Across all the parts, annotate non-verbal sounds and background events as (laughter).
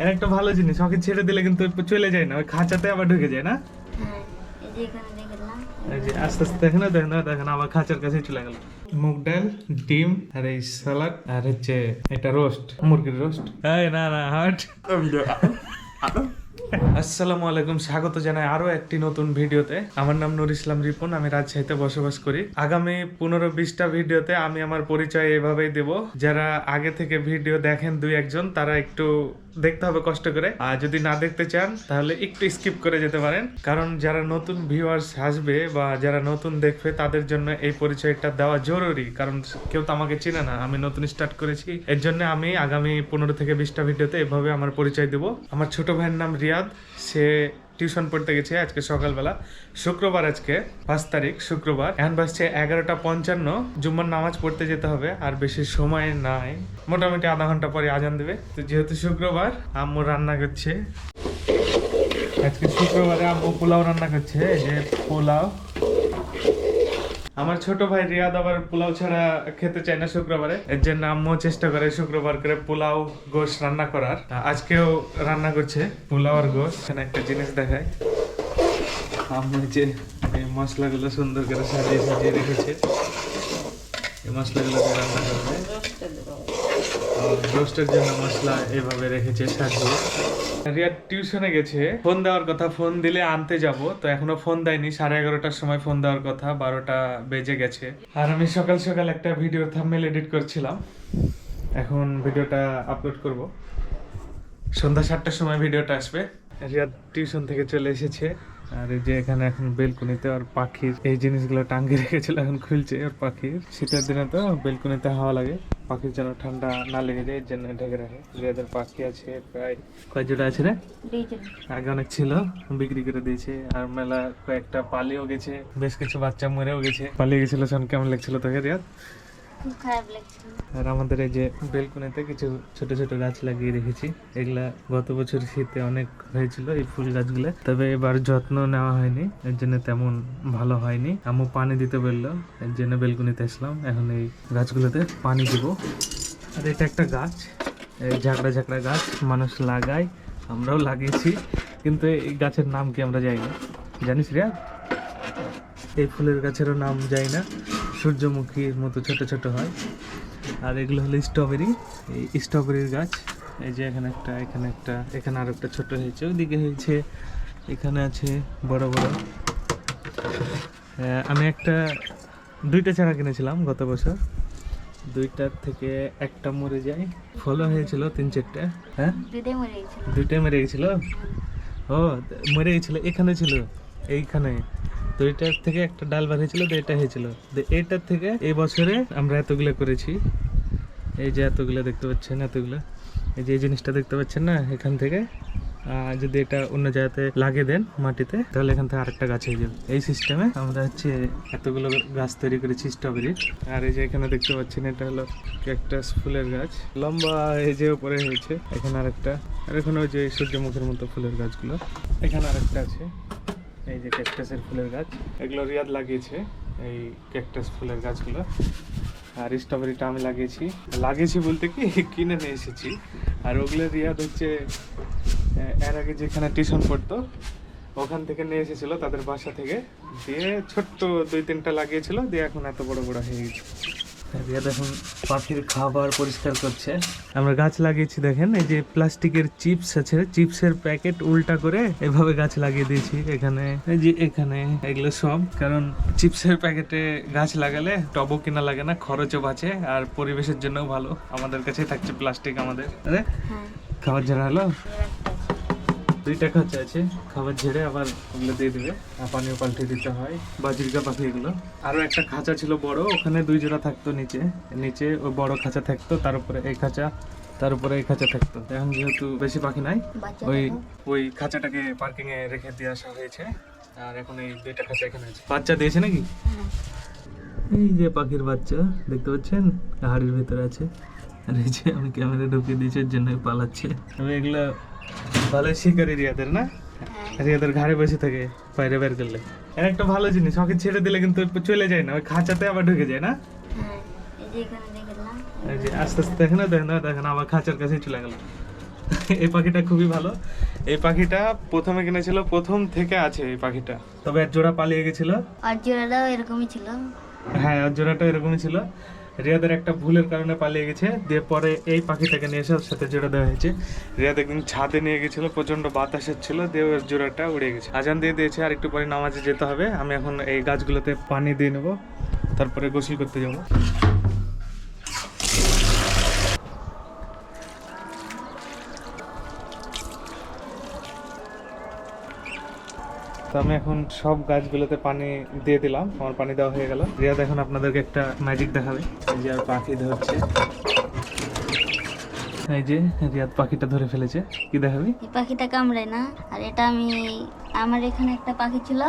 এর একটা ভালো জিনিস ওকে ছেড়ে দিলে কিন্তু চলে যায় না ওই খাঁচাতে আবার ঢুকে যায় না? হ্যাঁ এই যে এখানে দেখলাম এই যে আস্তে আস্তে দেখেন না দেখেন না দেখেন আবার খাঁচার কাছে চলে গেল। মুগ ডাল ডিম আর এই সালাড আর হচ্ছে এটা রোস্ট মুরগির রোস্ট না না হাট। আসসালামু আলাইকুম, স্বাগত জানাই আরও একটি নতুন ভিডিওতে। আমার নাম নুর ইসলাম রিপন, আমি রাজশাহীতে বসবাস করি। আগামী পনেরো বিশটা ভিডিওতে আমি আমার পরিচয় এভাবেই দেব। যারা আগে থেকে ভিডিও দেখেন দুই একজন, তারা একটু দেখতে হবে কষ্ট করে। আর যদি না দেখতে চান, তাহলে একটু স্কিপ করে যেতে পারেন। কারণ যারা নতুন ভিউয়ার্স আসবে বা যারা নতুন দেখবে, তাদের জন্য এই পরিচয়টা দেওয়া জরুরি। কারণ কেউ তো আমাকে চেনে না, আমি নতুন স্টার্ট করেছি। এর জন্য আমি আগামী পনেরো থেকে বিশটা ভিডিওতে এভাবে আমার পরিচয় দেব। আমার ছোট ভাইয়ের নাম রিয়াদ সে টিউশন পড়তে গেছে আজকে সকালবেলা। শুক্রবার আজকে, পাঁচ তারিখ, শুক্রবার। এখন বাজছে এগারোটা পঞ্চান্ন। জুম্মার নামাজ পড়তে যেতে হবে, আর বেশি সময় নাই। মোটামুটি আধা ঘণ্টা পরে আজান দেবে। তো যেহেতু শুক্রবার, আম্মু রান্না করছে। আজকে শুক্রবারে আম্মু পোলাও রান্না করছে যে পোলাও। আমার ছোট ভাই রিয়াদ আবার পোলাও ছাড়া খেতে চায় না শুক্রবারে। এর জন্য আম্মু চেষ্টা করে শুক্রবার করে পোলাও গোশ রান্না করার। আজকেও রান্না করছে, পোলাও আর গোশ। এখানে একটা জিনিস দেখায় আম্মু যে এই মশলাগুলো সুন্দর করে সাজিয়ে সাজিয়ে রেখেছে। এই মশলাগুলো রান্না করবে। রোস্টের জন্য মশলা এভাবে রেখেছে সাজিয়ে রিয়া টিউশনে গেছে। ফোন দেওয়ার কথা, ফোন দিলে আনতে যাব। তো এখনও ফোন দেয়নি। সাড়ে এগারোটার সময় ফোন দেওয়ার কথা, বারোটা বেজে গেছে। আর আমি সকাল সকাল একটা ভিডিও থাম্বনেল এডিট করছিলাম। এখন ভিডিওটা আপলোড করব। সন্ধ্যা সাতটার সময় ভিডিওটা আসবে। রিয়াদ টিউশন থেকে চলে এসেছে। আর এই যে এখানে এখন বেলকুনিতে আর পাখির এই জিনিসগুলো টাঙ্গি রেখেছিল এখন খুলছে আর পাখির। শীতের দিনে তো বেলকুনিতে হাওয়া লাগে পাখির যেন ঠান্ডা না লেগে যায় এর জন্য ঢেকে রাখে। রিয়াদের পাখি আছে প্রায় কয় জোড়া আছে রে? আগে অনেক ছিল বিক্রি করে দিয়েছে আর মেলা কয়েকটা পালিয়েও গেছে বেশ কিছু বাচ্চা মরেও গেছে। পালিয়ে গেছিল শোন কেমন লাগছিল তোকে রিয়াদ আর আমাদের এই যে বেলকুনিতে কিছু ছোট ছোট গাছ লাগিয়ে রেখেছি। এগুলা গত বছর শীতে অনেক হয়েছিল এই ফুল গাছগুলো। তবে এবার যত্ন নেওয়া হয়নি, এর জন্য তেমন ভালো হয়নি। আম্মু পানি দিতে বলল, এর জন্য বেলকুনিতে আসলাম। এখন এই গাছগুলোতে পানি দিব। আর এটা একটা গাছ ঝাঁকড়া ঝাঁকড়া গাছ, মানুষ লাগায়, আমরাও লাগিয়েছি। কিন্তু এই গাছের নাম কি আমরা জানি না। জানিস রিয়া? এই ফুলের গাছেরও নাম যাই না। সূর্যমুখীর মতো ছোট ছোট হয়। আর এগুলো হলো স্ট্রবেরি এই স্ট্রবেরির গাছ। এই যে এখানে একটা এখানে একটা এখানে আর একটা ছোট হয়েছে। ওইদিকে হয়েছে এখানে আছে বড় বড়। আমি একটা দুইটা চারা কিনেছিলাম গত বছর। দুইটার থেকে একটা মরে যায়। ফলও হয়েছিল তিন চারটে। হ্যাঁ? দুইটাই মরে গেছিল। ও মরে গেছিল? এখানে ছিল? এইখানে? তো এটার থেকে একটা ডাল বানিয়েছিল, তো এটা হয়েছিল। তো এটার থেকে এই বছরে আমরা এতগুলো করেছি। এই যে এতগুলো দেখতে পাচ্ছেন, এতগুলো। এই যে এই জিনিসটা দেখতে পাচ্ছেন না, এখান থেকে। যদি এটা অন্য জায়গাতে লাগিয়ে দেন মাটিতে, তাহলে এখান থেকে আরেকটা গাছ হয়ে যাবে। এই সিস্টেমে আমরা হচ্ছে এতগুলো গাছ তৈরি করেছি স্ট্রবেরি আর এই যে এখানে দেখতে পাচ্ছেন, এটা হলো ক্যাকটাস ফুলের গাছ। লম্বা এই যে উপরে হয়েছে, এখানে আরেকটা। আর এখানে ওই যে সূর্যমুখের মতো ফুলের গাছগুলো। এখানে আরেকটা আছে। এই যে ক্যাকটাসের ফুলের গাছ। এগুলো রিয়াদ লাগিয়েছে, এই ক্যাকটাস ফুলের গাছগুলো। আর স্ট্রবেরিটা আমি লাগিয়েছি। লাগিয়েছি বলতে কি, কিনে নিয়ে এসেছি। আর ওগুলো রিয়াদ হচ্ছে এর আগে যেখানে টিউশন পড়তো, ওখান থেকে নিয়ে এসেছিল তাদের বাসা থেকে। দিয়ে ছোট্ট দুই তিনটা লাগিয়েছিল, দিয়ে এখন এত বড় বড় হয়ে গেছে। রিয়াদ এখন পাখির খাবার পরিষ্কার করছে। আমরা গাছ লাগিয়েছি দেখেন এই যে প্লাস্টিকের চিপস আছে চিপসের প্যাকেট উল্টা করে এভাবে গাছ লাগিয়ে দিয়েছি এখানে এই যে এখানে এগুলো সব। কারণ চিপসের প্যাকেটে গাছ লাগালে টবও কিনা লাগে না খরচও বাঁচে আর পরিবেশের জন্যও ভালো। আমাদের কাছে থাকছে প্লাস্টিক আমাদের। আরে হ্যাঁ। খাবার ঝাড়া হলো? আছে। দুইটা খাঁচা আছে খাবার ঝেড়ে আবার ওগুলো দিয়ে দেবে। পানিও পাল্টে দিতে হয়। বাজিরকা পাখি এগুলো আরও একটা খাঁচা ছিল বড় ওখানে দুই জোড়া থাকতো নিচে। নিচে ওই বড় খাঁচা থাকতো তার উপরে এই খাঁচা তার উপরে এই খাঁচা থাকতো। এখন যেহেতু বেশি পাখি নাই ওই ওই খাঁচাটাকে পার্কিং এ রেখে দিয়ে আসা হয়েছে। আর এখন এই দুইটা খাঁচা এখানে আছে। বাচ্চা দিয়েছে নাকি? হ্যাঁ। এই যে পাখির বাচ্চা দেখতে পাচ্ছেন? হাড়ির ভিতরে আছে। আর এই যে আমি ক্যামেরা ঢুকিয়ে দিয়েছি জন্য পালাচ্ছে। তবে এগুলো ভালো শিকারি রিয়াদের না? হ্যাঁ। রিয়াদের ঘাড়ে বসে থাকে বাইরে বের করলে। এর একটা ভালো জিনিস ওকে ছেড়ে দিলে কিন্তু চলে যায় না ওই খাঁচাতে আবার ঢুকে যায় না? হ্যাঁ এই যে আস্তে আস্তে দেখেন দেখেন দেখেন আবার খাঁচার কাছে চলে গেল। এই পাখিটা খুবই ভালো। এই পাখিটা প্রথমে কিনেছিল প্রথম থেকে আছে এই পাখিটা। তবে এক জোড়া পালিয়ে গেছিল। আর জোড়াটাও এরকমই ছিল। হ্যাঁ আর জোড়াটা এরকমই ছিল। রিয়াদের একটা ভুলের কারণে পালিয়ে গেছে। দিয়ে পরে এই পাখিটাকে নিয়ে এসে ওর সাথে জোড়া দেওয়া হয়েছে। রিয়াদ একদিন ছাদে নিয়ে গেছিল প্রচণ্ড বাতাস ছিল, দিয়ে ওর জোড়াটা উড়ে গেছে। আজান দিয়ে দিয়েছে, আর একটু পরে নামাজে যেতে হবে। আমি এখন এই গাছগুলোতে পানি দিয়ে নেব, তারপরে গোসল করতে যাব। তো আমি এখন সব গাছগুলোতে পানি দিয়ে দিলাম। আমার পানি দেওয়া হয়ে গেল। রিয়াদ এখন আপনাদেরকে একটা ম্যাজিক দেখাবে। এই যে আর পাখি ধরছে। এই যে রিয়াদ পাখিটা ধরে ফেলেছে। কি দেখাবি? এই পাখিটা কামড়ায় না। আর এটা আমি আমার এখানে একটা পাখি ছিল।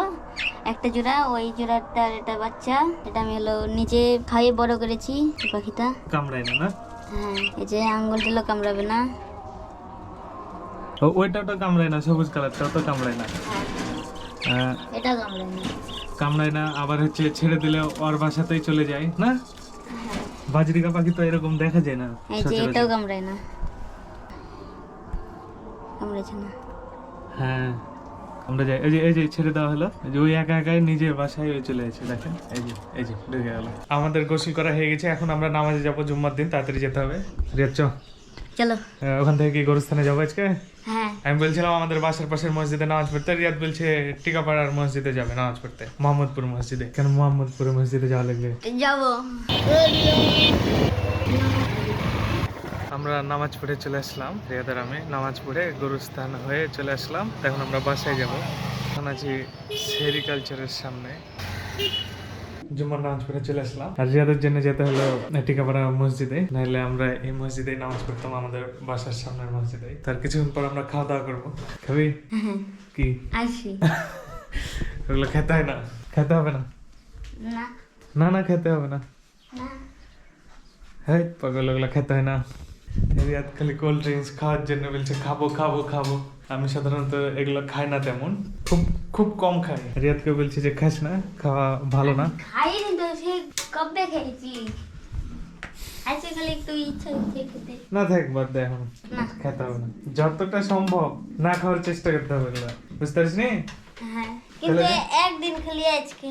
একটা জোড়া ওই জোড়াটার এটা বাচ্চা। এটা আমি হলো নিজে খাইয়ে বড় করেছি এই পাখিটা। কামড়ায় না না? হ্যাঁ এই যে আঙ্গুল দিলেও কামড়াবে না। ও ওইটাও তো কামড়ায় না সবুজ কালারটা তো কামড়ায় না। হ্যাঁ। এটা কামড়ায় না। কামড়ায় না আবার হচ্ছে ছেড়ে দিলে ওর বাসাতেই চলে যায় না? হ্যাঁ। বাজরিকা পাখি তো এরকম দেখা যায় না এই যে সচরাচর। এটাও কামড়ায় না। হ্যাঁ আমরা যাই এই যে এই যে ছেড়ে দেওয়া হলো। যে ওই একা একাই নিজের বাসায় ওই চলে গেছে দেখেন। এই যে এই যে ঢুকে গেল। আমাদের গোসল করা হয়ে গেছে এখন আমরা নামাজে যাব জুম্মার দিন তাড়াতাড়ি যেতে হবে। রিয়াদ চ চলো। ওখান থেকে কি গোরস্থানে যাব আজকে? হ্যাঁ। আমি বলছিলাম আমাদের বাসার পাশের মসজিদে নামাজ পড়তে রিয়াদ বলছে টিকাপাড়ার মসজিদে যাবে নামাজ পড়তে মোহাম্মদপুর মসজিদে। কেন মোহাম্মদপুর মসজিদে যাওয়া লাগবে? যাব। আমরা নামাজ পড়ে চলে আসলাম রিয়াদের আমি নামাজ পড়ে গরুস্থান হয়ে চলে আসলাম। এখন আমরা বাসায় যাব। এখন আছি সেরিকালচারের সামনে। জুম্মার নামাজ পড়ে চলে আসলাম। আর রিয়াদের জন্য যেতে হলো টিকাপাড়া মসজিদে। নাহলে আমরা এই মসজিদে নামাজ পড়তাম আমাদের বাসার সামনের মসজিদে তার কিছুক্ষণ পর আমরা খাওয়া দাওয়া করব। খাবি? কি? আসি। (laughs) ওগুলো খেতে হয় না? খেতে হবে না? না। না খেতে হবে না। হ্যাঁ পাগল ওগুলো খেতে হয় না। রিয়াদ খালি কোল্ড ড্রিঙ্কস খাওয়ার জন্য বলছে খাব খাব খাব। আমি সাধারণত এগুলো খাই না তেমন। খুব খুব কম খাই। রিয়াদকে বলছি যে খাস না খাওয়া ভালো না। খাইনি তো সে কবে খেয়েছি? আজকে না থাক বাদ দে এখন। খেতে হবে না। যতটা সম্ভব না খাওয়ার চেষ্টা করতে হবে এগুলো। বুঝতে পারিস নি? হ্যাঁ কিন্তু একদিন খালি আজকে।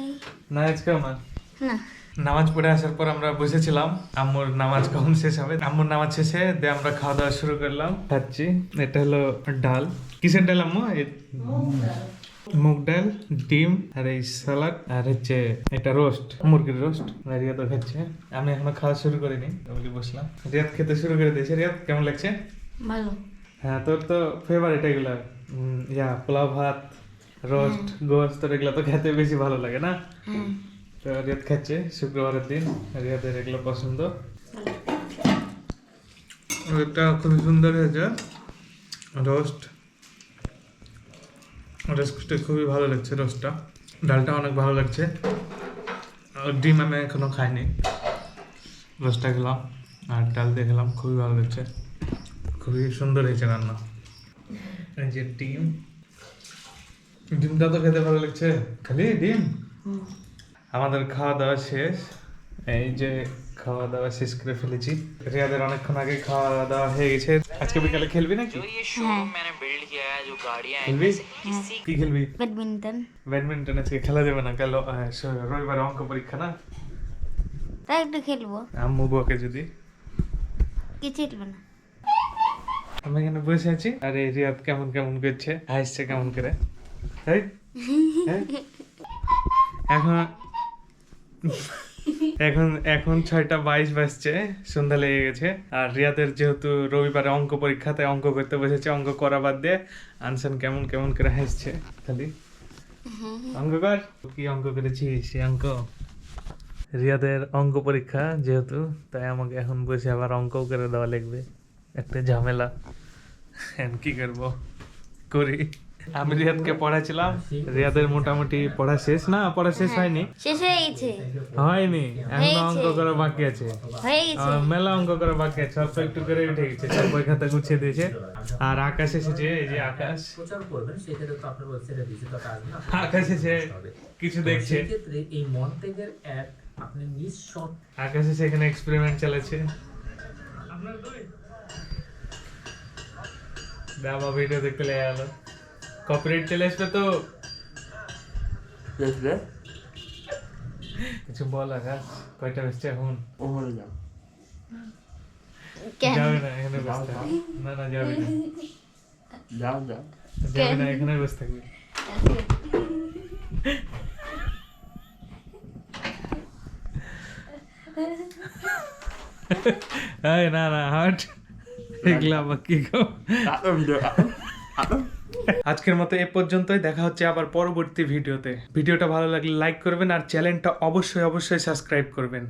না আজকেও না না। নামাজ পড়ে আসার পর আমরা বসেছিলাম। আম্মুর নামাজ কখন শেষ হবে? আম্মুর নামাজ শেষে দিয়ে আমরা খাওয়া দাওয়া শুরু করলাম। খাচ্ছি। এটা হলো ডাল। কিসের ডাল আম্মু? মুগ ডাল ডিম আর এই সালাড আর হচ্ছে এটা রোস্ট। মুরগির রোস্ট। রিয়া তো খাচ্ছে। আমি এখনও খাওয়া শুরু করিনি। ওগুলি বসলাম। রিয়াদ খেতে শুরু করে দিয়েছে। রিয়াদ কেমন লাগছে? ভালো। হ্যাঁ তোর তো ফেভারিট এগুলো ইয়া পোলাও ভাত রোস্ট গোস্ত তোর এগুলো তো খেতে বেশি ভালো লাগে না? হ্যাঁ। তো রিয়াদ খাচ্ছে, শুক্রবারের দিন। রিয়াদের এগুলো পছন্দ। এটা খুবই সুন্দর হয়েছে। রোস্ট। রোস্টটা খুবই ভালো লাগছে, রোস্টটা। ডালটা অনেক ভালো লাগছে। আর ডিম আমি এখনও খাইনি। রোস্টটা খেলাম, আর ডাল দিয়ে খেলাম, খুবই ভালো লাগছে। খুবই সুন্দর হয়েছে রান্না। এই যে ডিম। ডিমটা তো খেতে ভালো লাগছে। খালি ডিম। আমাদের খাওয়া দাওয়া শেষ। এই যে খাওয়া দাওয়া শেষ করে ফেলেছি। রিয়াদের অনেকক্ষণ আগে খাওয়া দাওয়া হয়ে গেছে। আজকে বিকালে খেলবি নাকি? খেলবি হ্যাঁ। কি খেলবি? ব্যাডমিন্টন। ব্যাডমিন্টন আজকে খেলা যাবে না। কাল রবিবার অঙ্ক পরীক্ষা না? তাই একটু খেলব। আম্মু বকে যদি। কি খেলব না? আমি এখানে বসে আছি। আর এই রিয়াদ কেমন কেমন করছে? হাসছে কেমন করে? (laughs) এখন এখন এখন ছয়টা বাইশ বাজছে, সন্ধ্যা লেগে গেছে। আর রিয়াদের যেহেতু রবিবারে অঙ্ক পরীক্ষাতে অঙ্ক করতে বসেছে, অঙ্ক করা বাদ দিয়ে আনসান কেমন কেমন করে হাসছে, খালি। অঙ্ক কর। কি অঙ্ক করেছি সে অঙ্ক? রিয়াদের অঙ্ক পরীক্ষা যেহেতু, তাই আমাকে এখন বসে আবার অঙ্কও করে দেওয়া লাগবে। একটা ঝামেলা। এখন কি করব? করি। আমি রিয়াদকে পড়াছিলাম রিয়াদের মোটামুটি পড়া শেষ না? পড়া শেষ হয়নি? শেষ হয়ে গেছে। হয়নি? এখন অঙ্ক করা বাকি আছে। হয়ে মেলা অঙ্ক করা বাকি আছে। অল্প একটু করে উঠে গেছে। সব বই খাতা গুছিয়ে দিয়েছে। আর আকাশ এসেছে এই যে আকাশ। প্রচার করবেন সেক্ষেত্রে তো আপনার ওয়েবসাইটে ভিজিটর আসবে আকাশ এসে কিছু দেখছে। সেক্ষেত্রে এই মন্টেগের অ্যাড আপনি নিঃশর্ত আকাশ এসে এখানে এক্সপেরিমেন্ট চালাচ্ছে। আমার ভিডিও দেখতে লেগে গেল। কপিরাইট চলে আসবে তো দেখবে কিছু বল আকাশ কয়টা বেসছে এখন ওখানে যাও কেন যাবে না এখানে বসে থাকবে না না যাবে না যাও যাও যাবে না এখানে বসে থাকবে এই না না হাট এগুলা আবার কি গো কাটো ভিডিও কাটো কাটো আজকের মতো এ পর্যন্তই, দেখা হচ্ছে আবার পরবর্তী ভিডিওতে। ভিডিওটা ভালো লাগলে লাইক করবেন আর চ্যানেলটা অবশ্যই অবশ্যই সাবস্ক্রাইব করবেন।